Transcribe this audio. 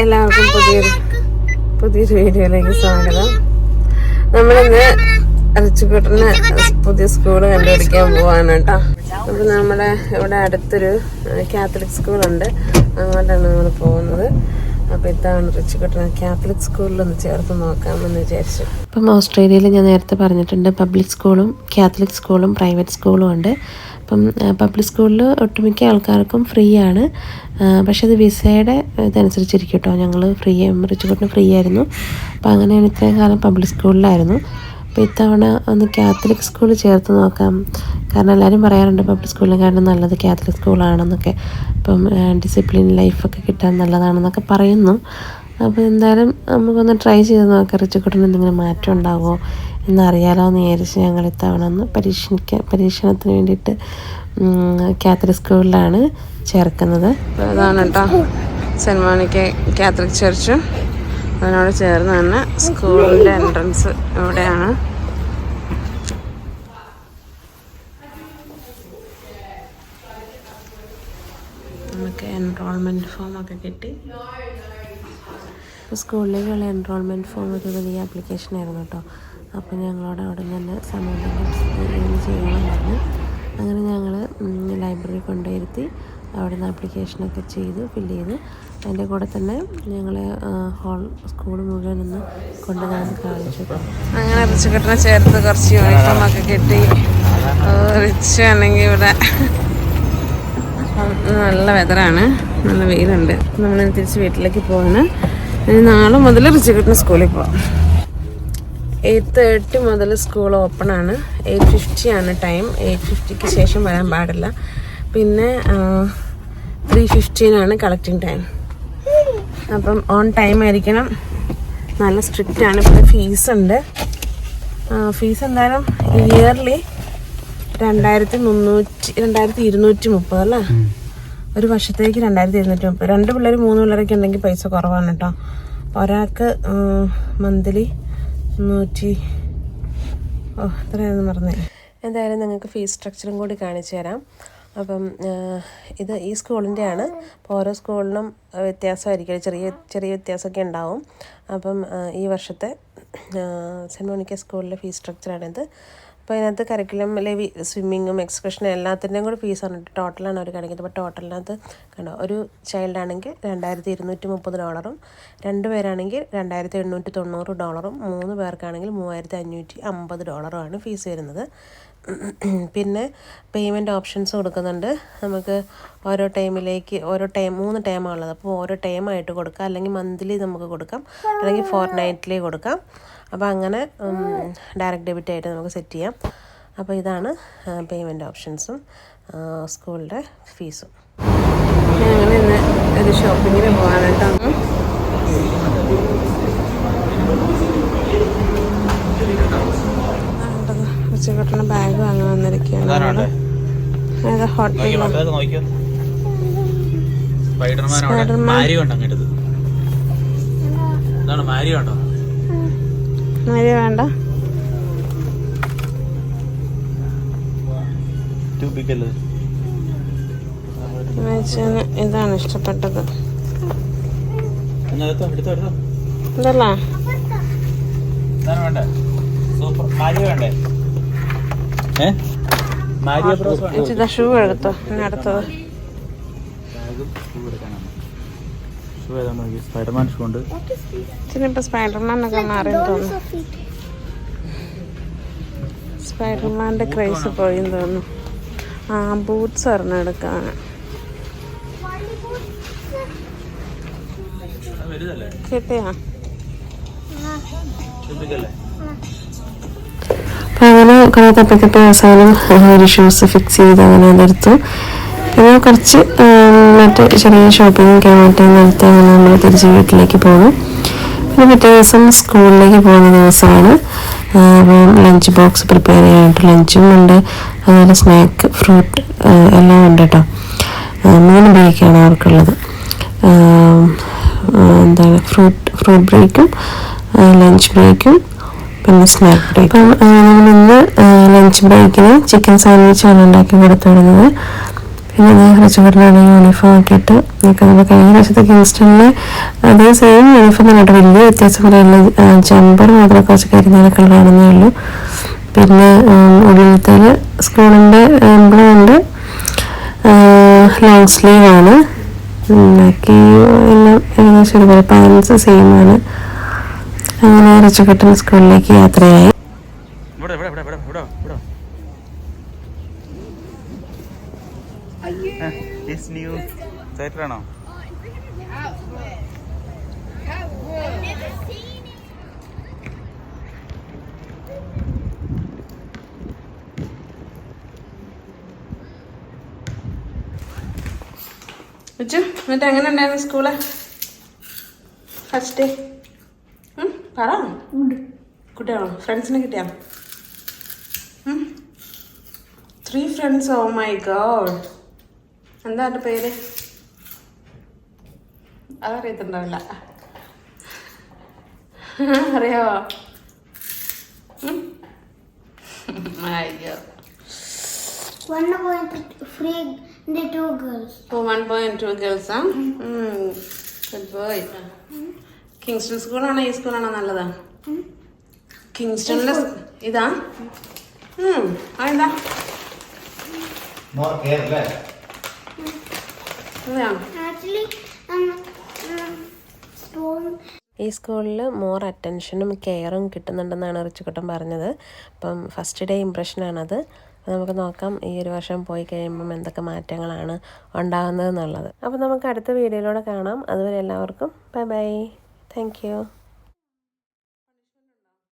എല്ലാവർക്കും പുതിയൊരു പുതിയൊരു വീഡിയോയിലേക്ക് സ്വാഗതം. നമ്മളിന്ന് അരച്ചുകൂട്ടന് പുതിയ സ്കൂൾ കണ്ടുപിടിക്കാൻ പോവാണ് കേട്ടോ. അപ്പൊ നമ്മുടെ ഇവിടെ അടുത്തൊരു കാത്തലിക് സ്കൂളുണ്ട് അങ്ങോട്ടാണ് നമ്മൾ പോകുന്നത്. അപ്പൊ ഇതാണ് റിച്ചുകുട്ടനെ കാത്തലിക് സ്കൂളിലൊന്ന് ചേർത്ത് നോക്കാമെന്ന് വിചാരിച്ചു. ഇപ്പം ഓസ്ട്രേലിയയിൽ ഞാൻ നേരത്തെ പറഞ്ഞിട്ടുണ്ട് പബ്ലിക് സ്കൂളും കാത്തലിക് സ്കൂളും പ്രൈവറ്റ് സ്കൂളും ഉണ്ട്. അപ്പം പബ്ലിക് സ്കൂളിൽ ഒട്ടുമിക്ക ആൾക്കാർക്കും ഫ്രീ ആണ്. പക്ഷേ അത് വിസയുടെ ഇതനുസരിച്ചിരിക്കും കേട്ടോ ഞങ്ങൾ ഫ്രീ റിച്ചുകുട്ടിന് ഫ്രീ ആയിരുന്നു. അപ്പം അങ്ങനെ ഇത്രയും കാലം പബ്ലിക് സ്കൂളിലായിരുന്നു അപ്പോൾ ഇത്തവണ ഒന്ന് കാത്തലിക് സ്കൂൾ ചേർത്ത് നോക്കാം. കാരണം എല്ലാവരും പറയാറുണ്ട് പബ്ലിക് സ്കൂളിനെക്കാളും നല്ലത് കാത്തലിക് സ്കൂളാണെന്നൊക്കെ അപ്പം ഡിസിപ്ലിൻ ലൈഫൊക്കെ കിട്ടാൻ നല്ലതാണെന്നൊക്കെ പറയുന്നു. അപ്പോൾ എന്തായാലും നമുക്കൊന്ന് ട്രൈ ചെയ്ത് നോക്കാം. റിച്ചുക്കുട്ടന് എന്തെങ്കിലും മാറ്റം ഉണ്ടാകുമോ എന്നറിയാലോ എന്ന് വിചാരിച്ച് ഞങ്ങൾ ഇത്തവണ ഒന്ന് പരീക്ഷിക്കാൻ പരീക്ഷണത്തിന് വേണ്ടിയിട്ട് കാത്തലിക് സ്കൂളിലാണ് ചേർക്കുന്നത്. അതാണ് കേട്ടോ. സെൻമാണിക്ക് മോണിക്ക കാത്തലിക് ചർച്ചും അതിനോട് ചേർന്ന് തന്നെ സ്കൂളിന്റെ എൻട്രൻസ് ഇവിടെയാണ്. നമുക്ക് എൻറോൾമെന്റ് ഫോം ഒക്കെ കിട്ടി. സ്കൂളിലേക്കുള്ള എൻറോൾമെന്റ് ഫോം ഒരു വലിയ ആപ്ലിക്കേഷൻ ആയിരുന്നു കേട്ടോ. അപ്പോൾ ഞങ്ങളോട് അവിടെ നിന്ന് സമയം ചെയ്യണം പറഞ്ഞു അങ്ങനെ ഞങ്ങൾ ലൈബ്രറി കൊണ്ടുവരുത്തി അവിടെ നിന്ന് ആപ്ലിക്കേഷനൊക്കെ ചെയ്ത് ഫില്ല് ചെയ്ത്. അതിന്റെ കൂടെ തന്നെ ഞങ്ങൾ ഹോൾ സ്കൂൾ മുഴുവൻ ഒന്ന് കൊണ്ട് കാണിച്ചു അങ്ങനെ റിച്ചുകെട്ടിനെ ചേർത്ത് കുറച്ച് യൂണിഫോം ഒക്കെ കിട്ടി റിച്ച് ആണെങ്കിൽ ഇവിടെ നല്ല വെതറാണ് നല്ല വെയിലുണ്ട്. നമ്മൾ തിരിച്ച് വീട്ടിലേക്ക് പോവാണ്. ഇനി നാളെ മുതൽ റിച്ചുകെട്ടിന് സ്കൂളിൽ പോവാം. എയ്റ്റ് തേർട്ടി മുതൽ സ്കൂൾ ഓപ്പൺ ആണ്. എയ്റ്റ് ഫിഫ്റ്റി ആണ് ടൈം എയ്റ്റ് ഫിഫ്റ്റിക്ക് ശേഷം വരാൻ പാടില്ല. പിന്നെ ത്രീ ഫിഫ്റ്റീനാണ് കളക്ടിങ് ടൈം അപ്പം ഓൺ ടൈം ആയിരിക്കണം. നല്ല സ്ട്രിക്റ്റ് ആണ്. പിന്നെ ഫീസ് ഉണ്ട്. ഫീസ് എന്തായാലും ഇയർലി രണ്ടായിരത്തി മുന്നൂറ്റി രണ്ടായിരത്തി ഇരുന്നൂറ്റി മുപ്പത് അല്ലേ ഒരു വർഷത്തേക്ക് രണ്ടായിരത്തി ഇരുന്നൂറ്റി മുപ്പത് രണ്ട് പിള്ളേർ മൂന്ന് പിള്ളേരൊക്കെ ഉണ്ടെങ്കിൽ പൈസ കുറവാണ് കേട്ടോ. ഒരാൾക്ക് മന്ത്ലി നൂറ്റി ഓ അത്രയാണെന്ന് പറഞ്ഞേ. എന്തായാലും നിങ്ങൾക്ക് ഫീസ് സ്ട്രക്ചറും കൂടി കാണിച്ചു തരാം. അപ്പം ഇത് ഈ സ്കൂളിന്റെയാണ് അപ്പോൾ ഓരോ സ്കൂളിനും വ്യത്യാസമായിരിക്കും. ചെറിയ ചെറിയ വ്യത്യാസമൊക്കെ ഉണ്ടാവും. അപ്പം ഈ വർഷത്തെ സെന്റ് മോണിക്ക സ്കൂളിലെ ഫീസ് സ്ട്രക്ചറാണിത്. അപ്പോൾ അതിനകത്ത് കരിക്കുലം ലെവി സ്വിമ്മിങ്ങും എക്സ്കർഷനും എല്ലാത്തിന്റെയും ഫീസ് ഫീസാണ് ടോട്ടലാണ് അവർ കാണിക്കുന്നത്. അപ്പോൾ ടോട്ടലിനകത്ത് കണ്ടോ ഒരു ചൈൽഡ് ആണെങ്കിൽ രണ്ടായിരത്തി ഇരുന്നൂറ്റി മുപ്പത് ഡോളറും രണ്ട് പേരാണെങ്കിൽ രണ്ടായിരത്തി എണ്ണൂറ്റി തൊണ്ണൂറ് ഡോളറും മൂന്ന് പേർക്കാണെങ്കിൽ മൂവായിരത്തി അഞ്ഞൂറ്റി അമ്പത് ഡോളറുമാണ് ഫീസ് വരുന്നത്. പിന്നെ പേയ്മെന്റ് ഓപ്ഷൻസ് കൊടുക്കുന്നുണ്ട്. നമുക്ക് ഓരോ ടൈമിലേക്ക് ഓരോ ടൈം മൂന്ന് ടൈമാണ് ഉള്ളത് അപ്പോൾ ഓരോ ടൈമായിട്ട് കൊടുക്കാം. അല്ലെങ്കിൽ മന്ത്ലി നമുക്ക് കൊടുക്കാം. അല്ലെങ്കിൽ ഫോർ നൈറ്റ്ലി കൊടുക്കാം. അപ്പോൾ അങ്ങനെ ഡയറക്റ്റ് ഡെബിറ്റ് ആയിട്ട് നമുക്ക് സെറ്റ് ചെയ്യാം. അപ്പോൾ ഇതാണ് പേയ്മെന്റ് ഓപ്ഷൻസും സ്കൂളിന്റെ ഫീസും ഞങ്ങൾ ഇന്ന് ഒരു ഷോപ്പിങ്ങിന് പോകാൻ കേട്ടോ കിട്ടണ ബാഗ് വാങ്ങാൻ വന്നിരിക്കുകയാണ്. മാരി മാരി വേണ്ട. ഇതാണ് ഇഷ്ടപ്പെട്ടത്. ഇതല്ല? വേണ്ടേ? സൂപ്പർ മാരി വേണ്ടേ? ഏ? ഷൂ എടുത്തോ അടുത്തത്. സ്പൈഡർമാൻ ഷൂ ഉണ്ട്. ഇപ്പൊ സ്പൈഡർമാനൊക്കെ മാറി തോന്നുന്നു. സ്പൈഡർമാന്റെ ക്രൈസ് പോയി തോന്നുന്നു. ആ ബൂട്ട്സ് വലുതല്ലേ? കിട്ടിയാ? അങ്ങനെ കുറേ തപ്പിത്തപ്പി അവസാനം ഒരു ഷൂസ് ഫിക്സ് ചെയ്ത് അങ്ങനെ അതെടുത്തു പിന്നെ കുറച്ച് മറ്റ് ചെറിയ ഷോപ്പിംഗ് ഒക്കെ ആയിട്ട് നടത്തി അങ്ങനെ നമ്മൾ തിരിച്ച് വീട്ടിലേക്ക് പോകും പിന്നെ പിറ്റേ ദിവസം സ്കൂളിലേക്ക് പോകുന്ന ദിവസമാണ്. ലഞ്ച് ബോക്സ് പ്രിപ്പയർ ചെയ്യാനായിട്ട് ലഞ്ചും ഉണ്ട്. അതുപോലെ സ്നാക്ക് ഫ്രൂട്ട് എല്ലാം ഉണ്ട് കേട്ടോ. മൂന്ന് ബ്രേക്കാണ് അവർക്കുള്ളത്. എന്താണ് ഫ്രൂട്ട് ഫ്രൂട്ട് ബ്രേക്കും ലഞ്ച് ബ്രേക്കും പിന്നെ സ്നാക്ക് ബ്രേക്ക് അപ്പം നമ്മൾ ഇന്ന് ലഞ്ച് ബ്രേക്കിന് ചിക്കൻ സാൻഡ്വിച്ചാണ് ഉണ്ടാക്കി കൊടുത്തു വിടുന്നത് പിന്നെ റിച്ചുകറിനാണ് യൂണിഫോം ആക്കിയിട്ട് നിൽക്കുന്നത് കഴിഞ്ഞ പ്രാവശ്യത്തെ കിങ്സ്റ്റണിലെ അതേ സെയിം യൂണിഫോം തന്നെയായിട്ട് വലിയ വ്യത്യാസം പറയില്ല ജമ്പർ മാത്രം കുറച്ച് കരിനീല കളറാണെന്നേ ഉള്ളൂ. പിന്നെ ഉള്ളിലത്തേൽ സ്കൂളിന്റെ എംബ്ലം ലോങ് സ്ലീവാണ് ബാക്കി എല്ലാം ഏകദേശം ഒരുപോലെ. പാൻസ് സെയിം ആണ്. അങ്ങനെ റിച്ചുകെട്ടൻ സ്കൂളിലേക്ക് യാത്രയായി. ഇവിടെ ഇവിടെ ഇവിടെ ഇവിടെ ഇവിടെ ഇവിടെ. ഇറ്റ്സ് ന്യൂ എക്സൈറ്റഡ് ആണോ? വെച്ചു എന്നിട്ട് എങ്ങനെ ഉണ്ടായിരുന്നു സ്കൂൾ? ഫസ്റ്റ് ഡേ പറ. കിട്ടിയാണോ ഫ്രണ്ട്സിനെ കിട്ടിയാ? Three friends oh my God എന്താ എന്റെ പേര്? അതറിയത്തുണ്ടാവില്ല. അറിയാവോ? അയ്യോ one point three the two girls. Oh, one boy and two girls, Kingston സ്കൂളാണോ ഈ സ്കൂളാണോ നല്ലതാ? കിങ്സ്റ്റണിലെ ഇതാ. അതെന്താ. ഈ സ്കൂളിൽ മോർ അറ്റൻഷനും കെയറും കിട്ടുന്നുണ്ടെന്നാണ് റിച്ചുക്കുട്ടൻ പറഞ്ഞത്. അപ്പം ഫസ്റ്റ് ഡേ ഇമ്പ്രഷനാണത് നമുക്ക് നോക്കാം ഈ ഒരു വർഷം പോയി കഴിയുമ്പം എന്തൊക്കെ മാറ്റങ്ങളാണ് ഉണ്ടാകുന്നത് എന്നുള്ളത്. അപ്പം നമുക്ക് അടുത്ത വീഡിയോയിലൂടെ കാണാം. അതുവരെ എല്ലാവർക്കും ബൈ ബൈ Thank you.